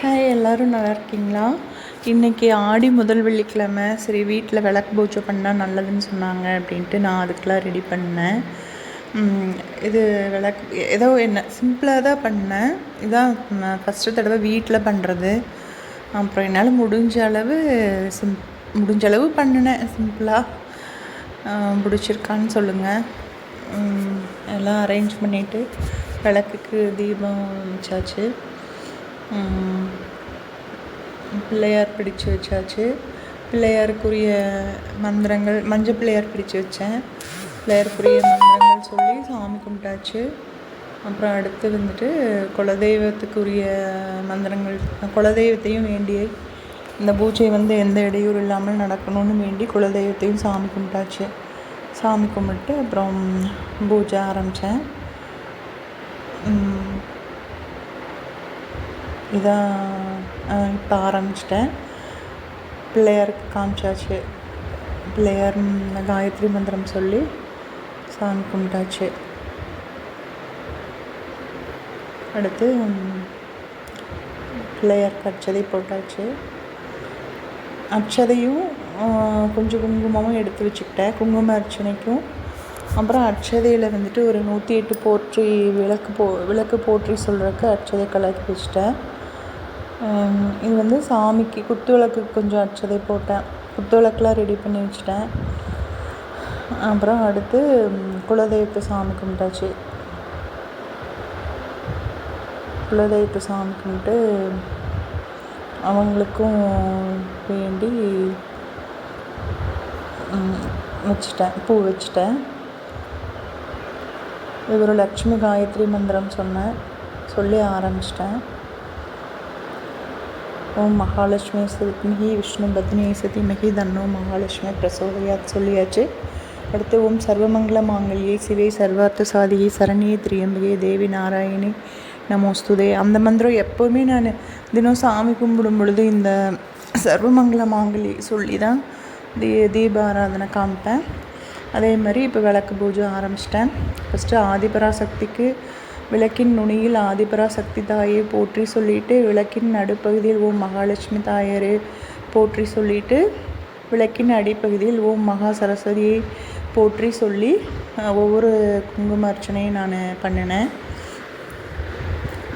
Hi எல்லோரும் நல்லா இருக்கீங்களா? இன்றைக்கி ஆடி முதல் வெள்ளிக்கிழமை. சரி வீட்டில் விளக்கு பூஜை பண்ணால் நல்லதுன்னு சொன்னாங்க அப்படின்ட்டு நான் அதுக்கெலாம் ரெடி பண்ணேன். இது விளக்கு ஏதோ என்ன சிம்பிளாக தான் பண்ணேன். இதான் ஃபஸ்ட்டு தடவை வீட்டில் பண்ணுறது அப்புறம் என்னால் முடிஞ்ச அளவு சிம் முடிஞ்ச அளவு பண்ணினேன். சிம்பிளாக பிடிச்சிருக்கான்னு சொல்லுங்கள் எல்லாம் அரேஞ்ச் பண்ணிவிட்டு விளக்குக்கு தீபம் வச்சாச்சு. பிள்ளையார் பிடிச்சு வச்சாச்சு. பிள்ளையாருக்குரிய மந்திரங்கள் மஞ்சள் பிள்ளையார் பிடிச்சு வச்சேன். பிள்ளையாருக்குரிய மந்திரங்கள் சொல்லி சாமி கும்பிட்டாச்சு. அப்புறம் அடுத்து வந்துட்டு குலதெய்வத்துக்குரிய மந்திரங்கள் குலதெய்வத்தையும் வேண்டிய இந்த பூஜை வந்து எந்த இடையூறு இல்லாமல் நடக்கணும்னு வேண்டி குலதெய்வத்தையும் சாமி கும்பிட்டாச்சு. சாமி கும்பிட்டு அப்புறம் பூஜை ஆரம்பித்தேன் இதான் இப்போ ஆரம்பிச்சிட்டேன். பிள்ளையாருக்கு காமிச்சாச்சு. பிள்ளையார் காயத்ரி மந்திரம் சொல்லி சாமி கும்பிட்டாச்சு. அடுத்து பிள்ளையாருக்கு அச்சதை போட்டாச்சு. அச்சதையும் கொஞ்சம் குங்குமமும் எடுத்து வச்சுக்கிட்டேன். குங்கும அர்ச்சனைக்கும் அப்புறம் அட்சதையில் வந்துட்டு ஒரு நூற்றி எட்டு போற்றி விளக்கு போ விளக்கு போற்றி சொல்கிறக்கு அச்சதை கலக்கி வச்சுட்டேன். இது வந்து சாமிக்கு குத்து விளக்கு கொஞ்சம் அட்சதை போட்டேன். குத்து விளக்குலாம் ரெடி பண்ணி வச்சுட்டேன். அப்புறம் அடுத்து குலதெய்வத்தை சாமி கும்பிட்டாச்சு. குலதெய்வத்தை சாமி கும்பிட்டு அவங்களுக்கும் வேண்டி வச்சுட்டேன். பூ வச்சுட்டேன். இவர் லக்ஷ்மி காயத்ரி மந்திரம் சொன்னேன். சொல்லி ஆரம்பிச்சிட்டேன். ஓம் மகாலட்சுமி மிகி விஷ்ணு பத்னி மிகி தன்னோ மகாலட்சுமி பிரசோதயாத் சொல்லியாச்சு. அடுத்து ஓம் சர்வமங்கள மாங்கல்யே சிவே சர்வார்த்த சாதியை சரணியே திரியம்பிகே தேவி நாராயணி நமோஸ்துதே. அந்த மந்திரம் எப்போவுமே நான் தினம் சாமி கும்பிடும் பொழுது இந்த சர்வமங்கள மாங்கலி சொல்லி தான் தீ தீபாராதனை காமிப்பேன். அதே மாதிரி இப்போ விளக்கு பூஜை ஆரம்பிச்சிட்டேன். ஃபஸ்ட்டு ஆதிபராசக்திக்கு விளக்கின் நுனியில் ஆதிபராசக்தி தாயை போற்றி சொல்லிட்டு விளக்கின் நடுப்பகுதியில் ஓம் மகாலட்சுமி தாயரே போற்றி சொல்லிட்டு விளக்கின் அடிப்பகுதியில் ஓம் மகா சரஸ்வதியை போற்றி சொல்லி ஒவ்வொரு குங்கும அர்ச்சனையும் நான் பண்ணினேன்.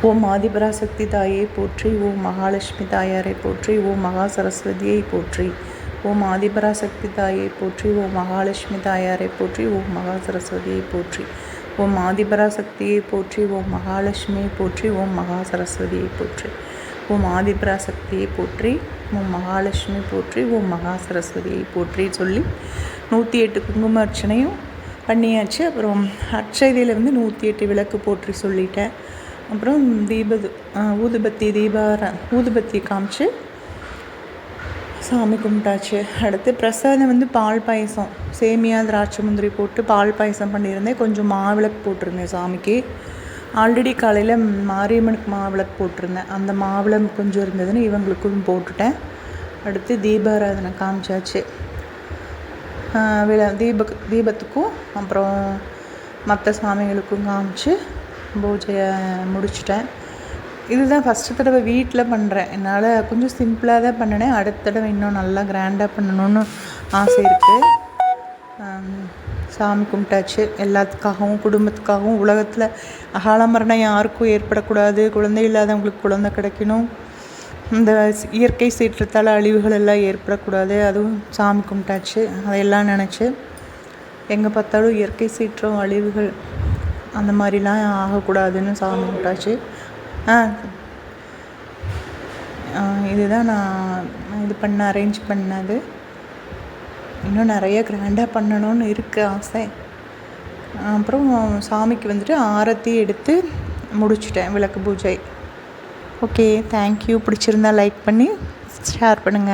ஓம் ஆதிபராசக்தி தாயை போற்றி ஓம் மகாலட்சுமி தாயாரை போற்றி ஓம் மகா சரஸ்வதியை போற்றி ஓம் ஆதிபராசக்தி தாயை போற்றி ஓம் மகாலட்சுமி தாயாரை போற்றி ஓம் மகா சரஸ்வதியை போற்றி. ஓம் ஆதிபராசக்தியை போற்றி ஓம் மகாலட்சுமியை போற்றி ஓம் மகா சரஸ்வதியை போற்றி. ஓம் ஆதிபராசக்தியை போற்றி ஓம் மகாலட்சுமி போற்றி ஓம் மகா சரஸ்வதியை போற்றி சொல்லி நூற்றி எட்டு குங்கும அர்ச்சனையும் பண்ணியாச்சு. அப்புறம் அட்சதையில் வந்து நூற்றி எட்டு விளக்கு போற்றி சொல்லிட்டேன். அப்புறம் தீபது ஊதுபத்தி தீபார ஊதுபத்தி காமிச்சு சாமி கும்பிட்டாச்சு. அடுத்து பிரசாதம் வந்து பால் பாயசம். சேமியா திராட்சை முந்திரி போட்டு பால் பாயசம் பண்ணியிருந்தேன். கொஞ்சம் மாவிளக்கு போட்டிருந்தேன் சாமிக்கு. ஆல்ரெடி காலையில் மாரியம்மனுக்கு மாவிளக்கு போட்டிருந்தேன். அந்த மாவிளம் கொஞ்சம் இருந்ததுன்னு இவங்களுக்கும் போட்டுட்டேன். அடுத்து தீபாராதனை காமிச்சாச்சு. விழா தீப தீபத்துக்கும் அப்புறம் மற்ற சாமிகளுக்கும் காமிச்சு பூஜையை முடிச்சிட்டேன். இதுதான் ஃபஸ்ட்டு தடவை வீட்டில் பண்ணுறேன் என்னால் கொஞ்சம் சிம்பிளாக தான் பண்ணினேன். அடுத்த தடவை இன்னும் நல்லா கிராண்டாக பண்ணணும்னு ஆசை இருக்குது சாமி கும்பிட்டாச்சு. எல்லாத்துக்காகவும் குடும்பத்துக்காகவும் உலகத்தில் அகால மரணம் யாருக்கும் ஏற்படக்கூடாது. குழந்தை இல்லாதவங்களுக்கு குழந்தை கிடைக்கணும். இந்த இயற்கை சீற்றத்தால் அழிவுகள் எல்லாம் ஏற்படக்கூடாது. அதுவும் சாமி கும்பிட்டாச்சு. அதையெல்லாம் நினச்சி எங்கே பார்த்தாலும் இயற்கை சீற்றம் அழிவுகள் அந்த மாதிரிலாம் ஆகக்கூடாதுன்னு சாமி கும்பிட்டாச்சு. ஆ. இதுதான் நான் இது பண்ண அரேஞ்ச் பண்ணது. இன்னும் நிறைய கிராண்டாக பண்ணணும்னு இருக்குது ஆசை. அப்புறம் சாமிக்கு வந்துட்டு ஆரத்தி எடுத்து முடிச்சிட்டேன் விளக்கு பூஜை. ஓகே தேங்க்யூ பிடிச்சிருந்தா லைக் பண்ணி ஷேர் பண்ணுங்கள்